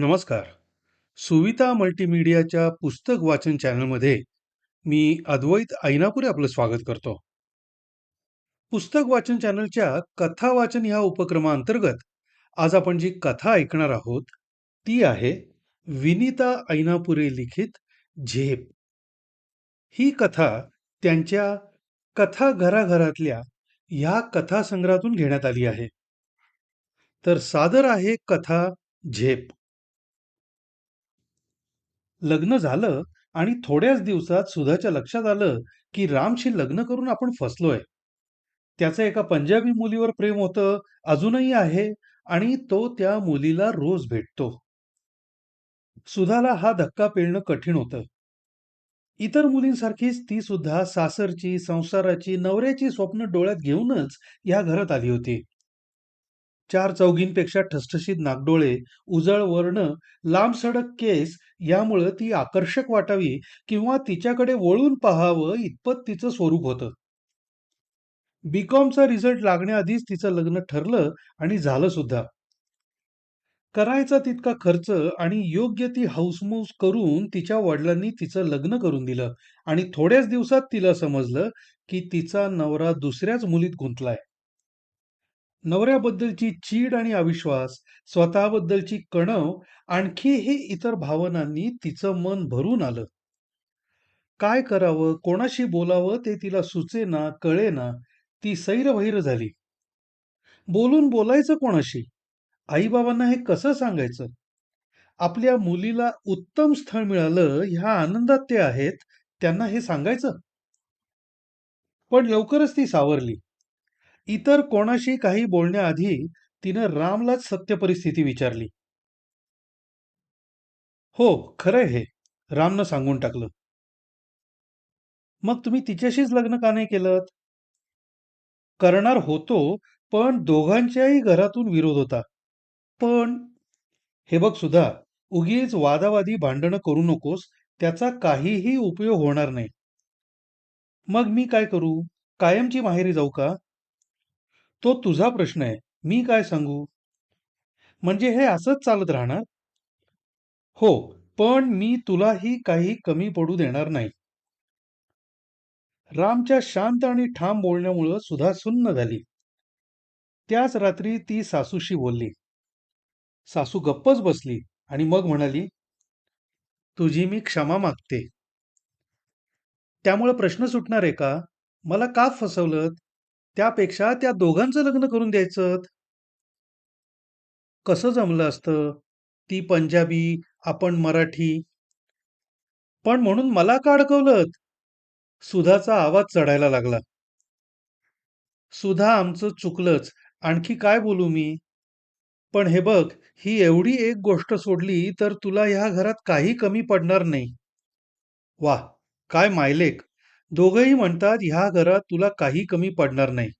नमस्कार. सुविता मल्टीमीडियाच्या पुस्तक वाचन चॅनलमध्ये मी अद्वैत ऐनापुरे आपलं स्वागत करतो. पुस्तक वाचन चॅनलच्या कथा वाचन ह्या उपक्रमाअंतर्गत आज आपण जी कथा ऐकणार आहोत, ती आहे विनीता ऐनापुरे लिखित झेप. ही कथा त्यांच्या कथा घराघरातल्या ह्या कथासंग्रहातून घेण्यात आली आहे. तर सादर आहे कथा झेप. लग्न झालं आणि थोड्याच दिवसात सुधाच्या लक्षात आलं की रामशी लग्न करून आपण फसलोय. त्याचं एका पंजाबी मुलीवर प्रेम होतं, अजूनही आहे आणि तो त्या मुलीला रोज भेटतो. सुधाला हा धक्का पेलणं कठीण होतं. इतर मुलींसारखीच ती सुद्धा सासरची, संसाराची, नवऱ्याची स्वप्न डोळ्यात घेऊनच या घरात आली होती. चार चौघींपेक्षा ठसठशीत नागडोळे, उजळ वर्ण, लांबसडक केस यामुळं ती आकर्षक वाटावी किंवा तिच्याकडे वळून पाहावं इतपत तिचं स्वरूप होतं. बी.कॉमचा रिझल्ट लागण्याआधीच तिचं लग्न ठरलं आणि झालं सुद्धा. करायचा तितका खर्च आणि योग्य ती हौसमौस करून तिच्या वडिलांनी तिचं लग्न करून दिलं आणि थोड्याच दिवसात तिला समजलं की तिचा नवरा दुसऱ्याच मुलीत गुंतलाय. नवऱ्याबद्दलची चीड आणि अविश्वास, स्वतःबद्दलची कणव, आणखीही इतर भावनांनी तिचं मन भरून आलं. काय करावं, कोणाशी बोलावं ते तिला सुचेना, कळेना. ती सैरभैर झाली. बोलून बोलायचं कोणाशी? आई-बाबांना हे कसं सांगायचं? आपल्या मुलीला उत्तम स्थळ मिळालं ह्या आनंदात ते आहेत, त्यांना हे सांगायचं? पण लवकरच ती सावरली. इतर कोणाशी काही बोलण्याआधी तिनं रामलाच सत्य परिस्थिती विचारली. हो, खरंय हे, रामनं सांगून टाकलं. मग तुम्ही तिच्याशीच लग्न का नाही केलं करणार होतो, पण दोघांच्याही घरातून विरोध होता. पण हे बघ सुद्धा उगीच वादावादी भांडणं करू नकोस, त्याचा काहीही उपयोग होणार नाही. मग मी काय करू? कायमची माहेरी जाऊ का? तो तुझा प्रश्न आहे. मी काय सांगू? म्हणजे हे असंच चालत राहणार? हो, पण मी तुलाही काही कमी पडू देणार नाही. रामच्या शांत आणि ठाम बोलण्यामुळं सुधा सुन्न झाली. त्याच रात्री ती सासूशी बोलली. सासू गप्पच बसली आणि मग म्हणाली, तुझी मी क्षमा मागते. त्यामुळे प्रश्न सुटणार आहे का? मला का फसवलं? त्यापेक्षा त्या दोघांचं लग्न करून द्यायचं. कसं जमलं असतं? ती पंजाबी, आपण मराठी. पण म्हणून मला का अडकवलं? सुधाचा आवाज चढायला लागला. सुधा आमचं चुकलंच, आणखी काय बोलू मी? पण हे बघ, ही एवढी एक गोष्ट सोडली तर तुला ह्या घरात काही कमी पडणार नाही. वाह! काय मायलेक! दोघंही म्हणतात ह्या घरात तुला काही कमी पडणार नाही.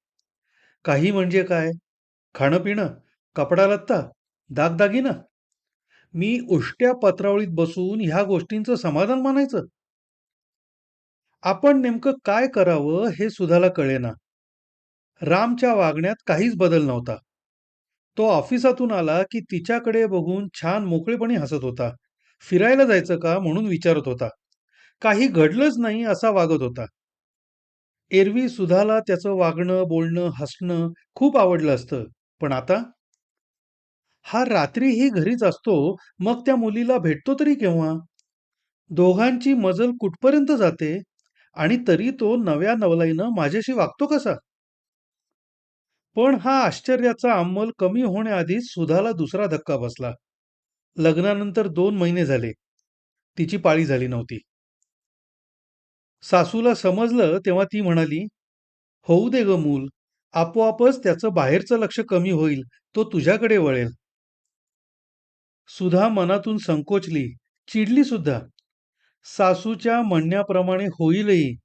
काही म्हणजे काय? खाणं-पिणं, कपडा-लत्ता, दागदागिनं? मी उष्ट्या पत्रावळीत बसून ह्या गोष्टींचं समाधान मानायचं? आपण नेमकं काय करावं हे सुधाला कळेना. रामच्या वागण्यात काहीच बदल नव्हता. तो ऑफिसातून आला की तिच्याकडे बघून छान मोकळेपणे हसत होता. फिरायला जायचं का म्हणून विचारत होता. काही घडलंच नाही असा वागत होता. एरवी सुधाला त्याचं वागणं, बोलणं, हसणं खूप आवडलं असतं. पण आता? हा रात्रीही घरीच असतो, मग त्या मुलीला भेटतो तरी केव्हा? दोघांची मजल कुठपर्यंत जाते आणि तरी तो नव्या नवलाईनं माझ्याशी वागतो कसा? पण हा आश्चर्याचा अंमल कमी होण्याआधीच सुधाला दुसरा धक्का बसला. लग्नानंतर दोन महिने झाले. तिची पाळी झाली नव्हती. सासूला समजलं तेव्हा ती म्हणाली, होऊ दे ग मूल, आपोआपच त्याचं बाहेरचं लक्ष कमी होईल, तो तुझ्याकडे वळेल. सुधा मनातून संकोचली, चिडली सुद्धा. सासूच्या म्हणण्याप्रमाणे होईलही.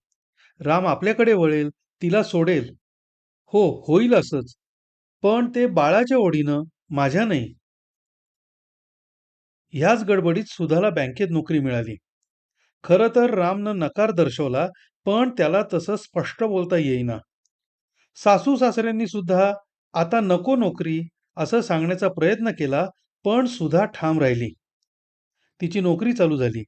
राम आपल्याकडे वळेल, तिला सोडेल. हो, होईल असंच. पण ते बाळाच्या ओढीनं, माझ्या नाही. ह्याच गडबडीत सुधाला बँकेत नोकरी मिळाली. खरं तर रामनं नकार दर्शवला, पण त्याला तसं स्पष्ट बोलता येईना. सासू-सासऱ्यांनी सुद्धा आता नको नोकरी असं सांगण्याचा प्रयत्न केला, पण सुद्धा ठाम राहिली. तिची नोकरी चालू झाली.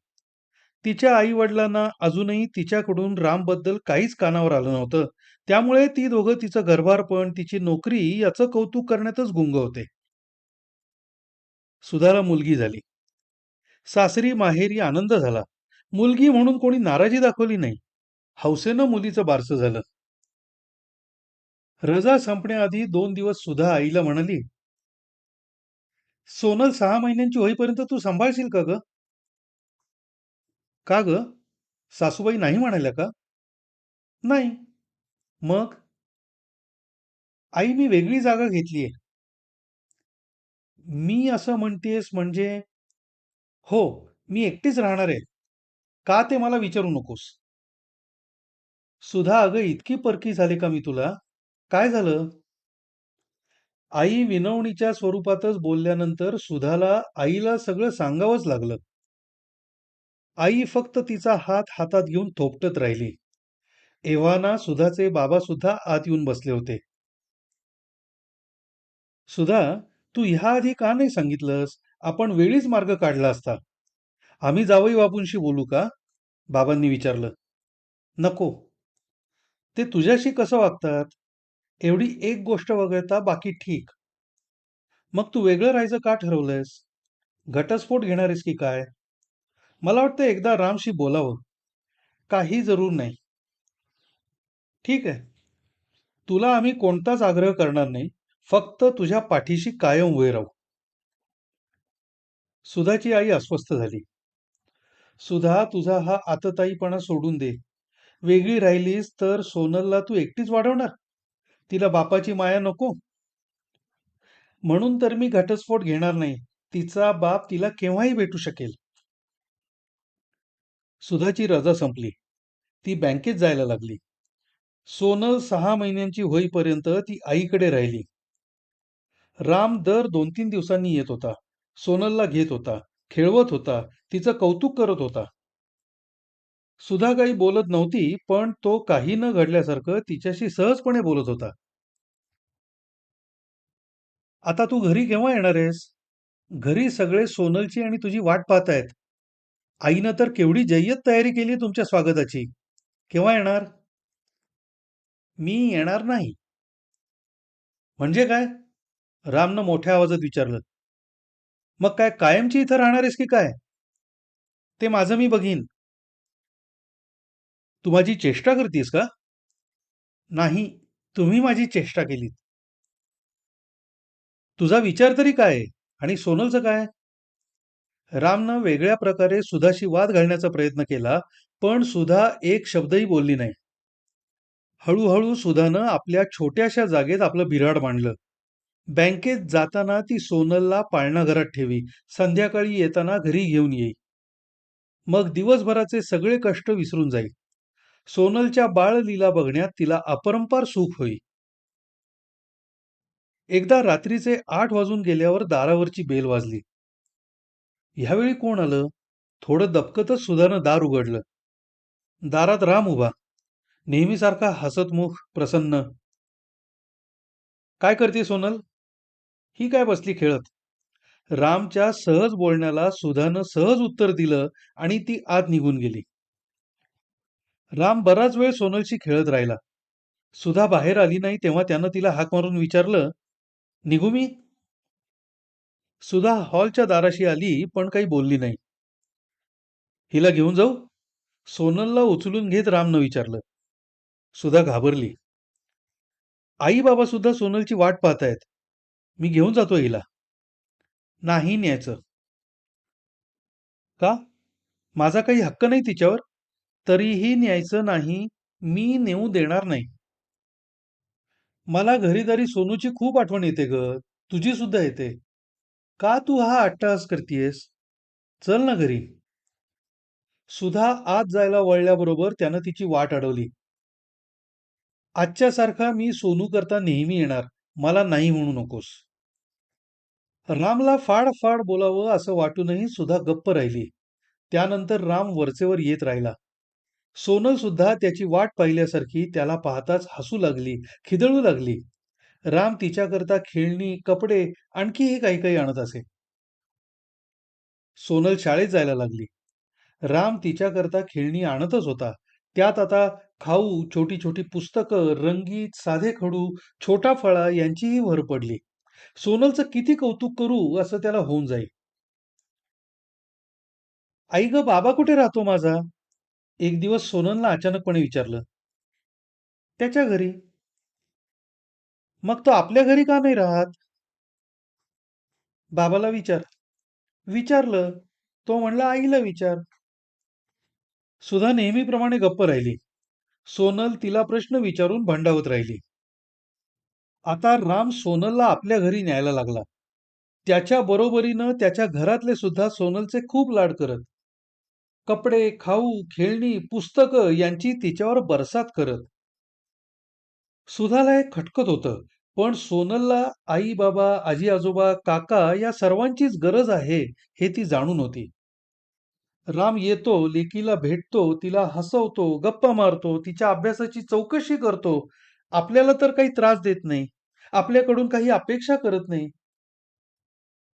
तिच्या आई-वडिलांना अजूनही तिच्याकडून रामबद्दल काहीच कानावर आलं नव्हतं. त्यामुळे ती दोघं तिचं गर्भारपण, तिची नोकरी याचं कौतुक करण्यातच गुंग होते. सुधाला मुलगी झाली. सासरी माहेरी आनंद झाला. मुलगी म्हणून कोणी नाराजी दाखवली नाही. हौसेनं मुलीचं बारसं झालं. रजा संपण्याआधी दोन दिवस सुधा आईला म्हणाली, "सोनल सहा महिन्यांची होईपर्यंत तू सांभाळशील का ग?" "का ग?" सासूबाई नाही म्हणाल्या का? "नाही." "मग?" "आई मी वेगळी जागा घेतलीये." "मी असं म्हणतेस म्हणजे?" "हो, मी एकटीच राहणार आहे. का ते मला विचारू नकोस." "सुधा अगं इतकी परकी झाली का मी तुला? काय झालं?" आई विनवणीच्या स्वरूपातच बोलल्यानंतर सुधाला आईला सगळं सांगावंच लागलं. आई फक्त तिचा हात हातात घेऊन थोपटत राहिली. एव्हाना सुधाचे बाबा सुद्धा आत येऊन बसले होते. "सुधा, तू ह्या आधी का नाही सांगितलंस? आपण वेळीच मार्ग काढला असता." "आम्ही जावई बापूंशी बोलू का?" बाबांनी विचारलं. "नको. ते तुझ्याशी कसं वागतात? एवढी एक गोष्ट वगळता बाकी ठीक." "मग तू वेगळं राहायचं का ठरवलंयस? घटस्फोट घेणार आहेस की काय?" "मला वाटतं एकदा रामशी बोलावं." "काही जरूर नाही." "ठीक आहे. तुला आम्ही कोणताच आग्रह करणार नाही. फक्त तुझ्या पाठीशी कायम उभे राहू." सुधाची आई अस्वस्थ झाली. "सुधा, तुझा हा आतताईपणा सोडून दे. वेगळी राहिलीस तर सोनलला तू एकटीच वाढवणार? तिला बापाची माया नको?" "म्हणून तर मी घटस्फोट घेणार नाही. तिचा बाप तिला केव्हाही भेटू शकेल." सुधाची रजा संपली. ती बँकेत जायला लागली. सोनल सहा महिन्यांची होईपर्यंत ती आईकडे राहिली. राम दर दोन तीन दिवसांनी येत होता. सोनलला घेत होता, खेळवत होता, तिचं कौतुक करत होता. सुधा काही बोलत नव्हती, पण तो काही न घडल्यासारखं तिच्याशी सहजपणे बोलत होता. "आता तू घरी केव्हा येणार आहेस? घरी सगळे सोनलची आणि तुझी वाट पाहतायत. आईनं तर केवढी जय्यत तयारी केली तुमच्या स्वागताची. केव्हा येणार?" "मी येणार नाही." "म्हणजे काय?" रामनं मोठ्या आवाजात विचारलं. "मग काय कायमची इथं राहणार आहेस की काय?" "ते माझं मी बघीन." "तू माझी चेष्टा करतीस का?" "नाही, तुम्ही माझी चेष्टा केलीत." "तुझा विचार तरी काय आणि सोनलचं काय?" रामनं वेगळ्या प्रकारे सुधाशी वाद घालण्याचा प्रयत्न केला, पण सुधा एक शब्दही बोलली नाही. हळूहळू सुधानं आपल्या छोट्याशा जागेत आपलं बिराड मांडलं. बँकेत जाताना ती सोनलला पाळणाघरात ठेवी. संध्याकाळी येताना घरी घेऊन येई. मग दिवसभराचे सगळे कष्ट विसरून जाईल सोनलच्या बाळ लीला बघण्यात तिला अपरंपार सुख होई. एकदा रात्रीचे आठ वाजून गेल्यावर दारावरची बेल वाजली. ह्यावेळी कोण आलं? थोडं दबकतच सुधानं दार उघडलं. दारात राम उभा. नेहमीसारखा हसतमुख, प्रसन्न. "काय करते सोनल?" "ही काय बसली खेळत." रामच्या सहज बोलण्याला सुधानं सहज उत्तर दिलं आणि ती आत निघून गेली. राम बराच वेळ सोनलशी खेळत राहिला. सुधा बाहेर आली नाही तेव्हा त्यानं तिला हाक मारून विचारलं, "निघू मी?" सुधा हॉलच्या दाराशी आली पण काही बोलली नाही. "हिला घेऊन जाऊ?" सोनलला उचलून घेत रामनं विचारलं. सुधा घाबरली. "आई बाबा सुद्धा सोनलची वाट पाहतायत. मी घेऊन जातो हिला." "नाही न्यायचं." "का? माझा काही हक्क नाही तिच्यावर?" "तरीही न्यायचं नाही. मी नेऊ देणार नाही." "मला घरीदारी सोनूची खूप आठवण येते ग. तुझी सुद्धा येते. का तू हा अट्टहास करतीयस? चल ना घरी." सुधा आत जायला वळल्याबरोबर त्यानं तिची वाट अडवली. "आजच्यासारखा मी सोनू करता नेहमी येणार. मला नाही म्हणू नकोस." रामला फाड फाड बोलावं असं वाटूनही सुद्धा गप्प राहिली. त्यानंतर राम वरचेवर येत राहिला. सोनल सुद्धा त्याची वाट पाहिल्यासारखी त्याला पाहताच हसू लागली, खिदळू लागली. राम तिच्याकरता खेळणी, कपडे आणखीही काही काही आणत असे. सोनल शाळेत जायला लागली. राम तिच्याकरता खेळणी आणतच होता. त्यात आता खाऊ, छोटी-छोटी पुस्तकं, रंगीत साधे खडू, छोटा फळा यांचीही भर पडली. सोनलचं किती कौतुक करू असं त्याला होऊन जाई. "आई गं, बाबा कुठे राहतो माझा?" एक दिवस सोनलनं अचानकपणे विचारलं. "त्याच्या घरी." "मग तो आपल्या घरी का नाही राहत?" "बाबाला विचार." विचारलं. तो म्हणला, "आईला विचार." सुधा नेहमीप्रमाणे गप्प राहिली. सोनल तिला प्रश्न विचारून भंडावत राहिली. आता राम सोनलला आपल्या घरी न्यायला लागला. त्याच्या बरोबरीनं त्याच्या घरातले सुद्धा सोनलचे खूप लाड करत. कपडे, खाऊ, खेळणी, पुस्तकं यांची तिच्यावर बरसात करत. सुधाला हे खटकत होतं, पण सोनलला आई-बाबा, आजी-आजोबा, काका या सर्वांचीच गरज आहे हे ती जाणून होती. राम येतो, लेकीला भेटतो, तिला हसवतो, गप्पा मारतो, तिच्या अभ्यासाची चौकशी करतो. आपल्याला तर काही त्रास देत नाही. आपल्याकडून काही अपेक्षा करत नाही.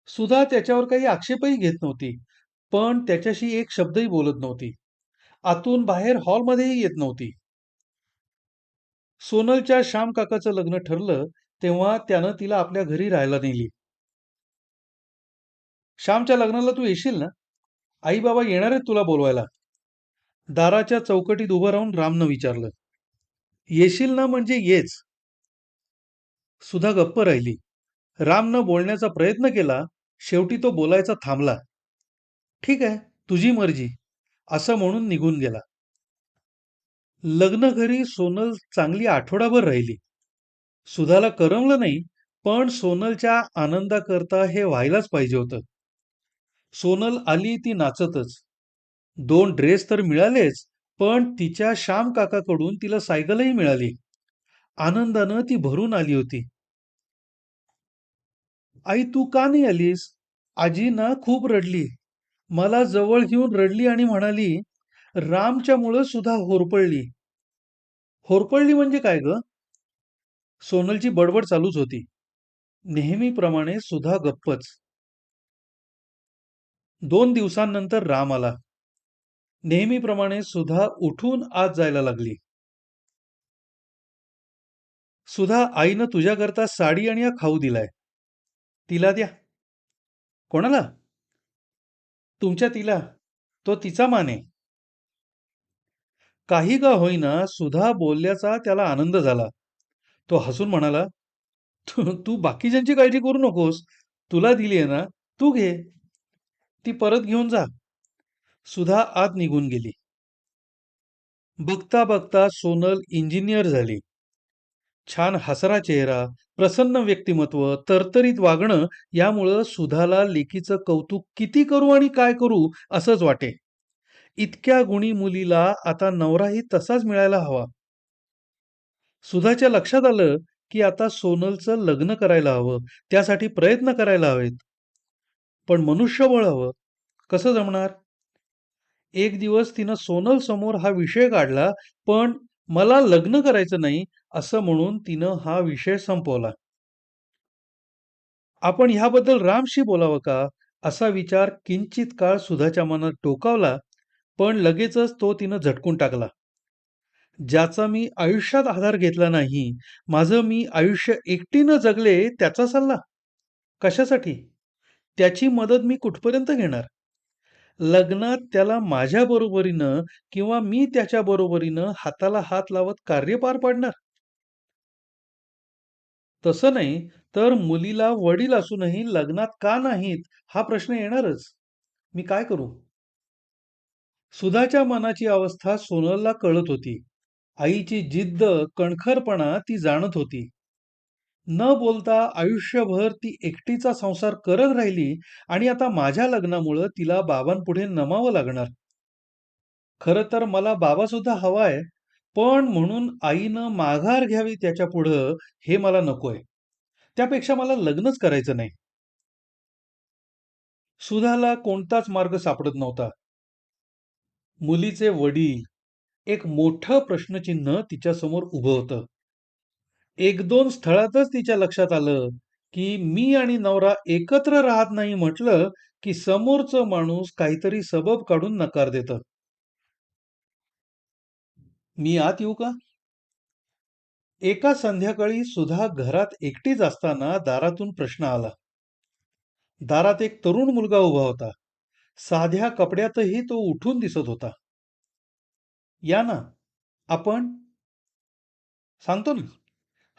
सुधा त्याच्यावर काही आक्षेपही घेत नव्हती, पण त्याच्याशी एक शब्दही बोलत नव्हती. आतून बाहेर हॉलमध्येही येत नव्हती. सोनलच्या श्याम काकाचं लग्न ठरलं तेव्हा त्यानं तिला आपल्या घरी राहायला नेली. श्यामच्या लग्नाला तू येशील ना? आई बाबा येणार आहेत तुला बोलवायला. दाराच्या चौकटीत उभं राहून रामनं विचारलं. येशील ना म्हणजे येच. सुधा गप्प राहिली. रामनं बोलण्याचा प्रयत्न केला. शेवटी तो बोलायचा थांबला. ठीक आहे, तुझी मर्जी, असं म्हणून निघून गेला. लग्न घरी सोनल चांगली आठवडाभर राहिली. सुधाला करमलं नाही, पण सोनलच्या आनंदाकरता हे व्हायलाच पाहिजे होतं. सोनल आली ती नाचतच. दोन ड्रेस तर मिळालेच, पण तिच्या श्याम काकाकडून तिला सायकलही मिळाली. आनंदानं ती भरून आली होती. आई तू का नाही आलीस? आजी ना खूप रडली. मला जवळ घेऊन रडली आणि म्हणाली, रामच्यामुळं सुद्धा होरपळली. होरपळली म्हणजे काय ग? सोनलची बडबड चालूच होती. नेहमीप्रमाणे सुधा गप्पच. दोन दिवसांनंतर राम आला. नेहमीप्रमाणे सुधा उठून आत जायला लागली. सुधा आईनं तुझ्याकरता साडी आणि हा खाऊ दिलाय. तिला द्या. कोणाला? तुमच्या तिला. तो तिचा माने काही का होईना सुधा बोलल्याचा त्याला आनंद झाला. तो हसून म्हणाला, "तू तू बाकीच्यांची काळजी करू नकोस. तुला दिली आहे ना, तू घे. ती परत घेऊन जा." सुधा आत निघून गेली. बघता बघता सोनल इंजिनियर झाली. छान हसरा चेहरा, प्रसन्न व्यक्तिमत्व, तरतरीत वागणं यामुळं सुधाला लेकीचं कौतुक किती करू आणि काय करू असंच वाटे. इतक्या गुणी मुलीला आता नवराही तसाच मिळायला हवा. सुधाच्या लक्षात आलं की आता सोनलचं लग्न करायला हवं, त्यासाठी प्रयत्न करायला हवेत. पण मनुष्यबळ हवं. कसं जमणार? एक दिवस तिनं सोनल समोर हा विषय काढला, पण मला लग्न करायचं नाही असं म्हणून तिनं हा विषय संपवला. आपण ह्याबद्दल रामशी बोलावं का? असा विचार किंचित काळ सुधाच्या मनात टोकावला, पण लगेचच तो तिनं झटकून टाकला. ज्याचा मी आयुष्यात आधार घेतला नाही, माझं मी आयुष्य एकटीनं जगले त्याचा सल्ला? कशासाठी? त्याची मदत मी कुठपर्यंत घेणार? लग्नात त्याला माझ्या बरोबरीनं किंवा मी त्याच्या बरोबरीनं हाताला हात लावत कार्य पार पाडणार? तसं नाही तर मुलीला वडील असूनही लग्नात का नाहीत हा प्रश्न येणारच. मी काय करू? सुधाच्या मनाची अवस्था सोनलला कळत होती. आईची जिद्द, कणखरपणा ती जाणत होती. न बोलता आयुष्यभर ती एकटीचा संसार करत राहिली आणि आता माझ्या लग्नामुळं तिला बाबांपुढे नमावं लागणार. खरं तर मला बाबा सुद्धा हवाय, पण म्हणून आईनं माघार घ्यावी त्याच्या पुढं हे मला नकोय. त्यापेक्षा मला लग्नच करायचं नाही. सुधाला कोणताच मार्ग सापडत नव्हता. मुलीचे वडील एक मोठं प्रश्नचिन्ह तिच्यासमोर उभं होतं. एक दोन स्थळातच तिच्या लक्षात आलं की मी आणि नवरा एकत्र राहत नाही म्हटलं की समोरचं माणूस काहीतरी सबब काढून नकार देतं. मी आत येऊ का? एका संध्याकाळी सुधा घरात एकटीच असताना दारातून प्रश्न आला. दारात एक तरुण मुलगा उभा होता. साध्या कपड्यातही तो उठून दिसत होता. या ना आपण? सांगतो ना.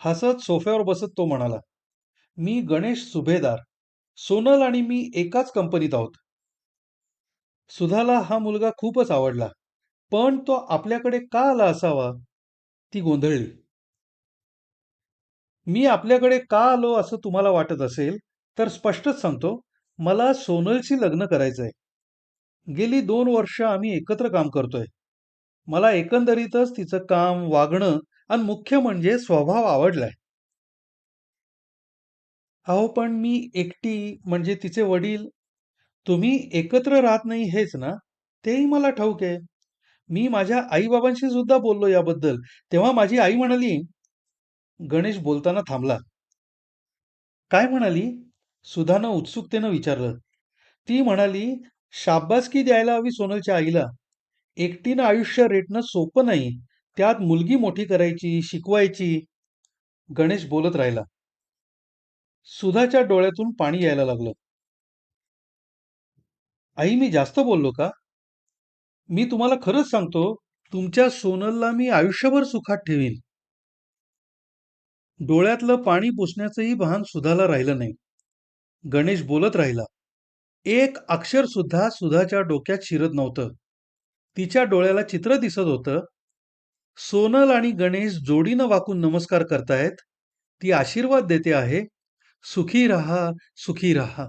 हसत सोफ्यावर बसत तो म्हणाला मी गणेश सुभेदार. सोनल आणि मी एकाच कंपनीत आहोत. सुधाला हा मुलगा खूपच आवडला पण तो आपल्याकडे का आला असावा? ती गोंधळली. मी आपल्याकडे का आलो असं तुम्हाला वाटत असेल तर स्पष्टच सांगतो मला सोनलशी लग्न करायचंय. गेली दोन वर्ष आम्ही एकत्र काम करतोय. मला एकंदरीतच तिचं काम वागणं आणि मुख्य म्हणजे स्वभाव आवडलाय. अहो पण मी एकटी म्हणजे तिचे वडील तुम्ही एकत्र राहत नाही हेच ना? तेही मला ठाऊक आहे. मी माझ्या आईबाबांशी सुद्धा बोललो याबद्दल. तेव्हा माझी आई म्हणाली गणेश बोलताना थांबला. काय म्हणाली? सुधानं उत्सुकतेनं विचारलं. ती म्हणाली शाब्बासकी द्यायला हवी सोनलच्या आईला. एकटीनं आयुष्य रेटणं सोपं नाही. त्यात मुलगी मोठी करायची शिकवायची गणेश बोलत राहिला. सुधाच्या डोळ्यातून पाणी यायला लागलं. आई मी जास्त बोललो का? मी तुम्हाला खरंच सांगतो तुमच्या सोनलला मी आयुष्यभर सुखात ठेवीन. डोळ्यातलं पाणी पुसण्याचंही भान सुधाला राहिलं नाही. गणेश बोलत राहिला. एक अक्षर सुद्धा सुधाच्या डोक्यात शिरत नव्हतं. तिच्या डोळ्याला चित्र दिसत होतं सोनल आणि गणेश जोडीनं वाकून नमस्कार करतायत. ती आशीर्वाद देते आहे. सुखी रहा सुखी रहा.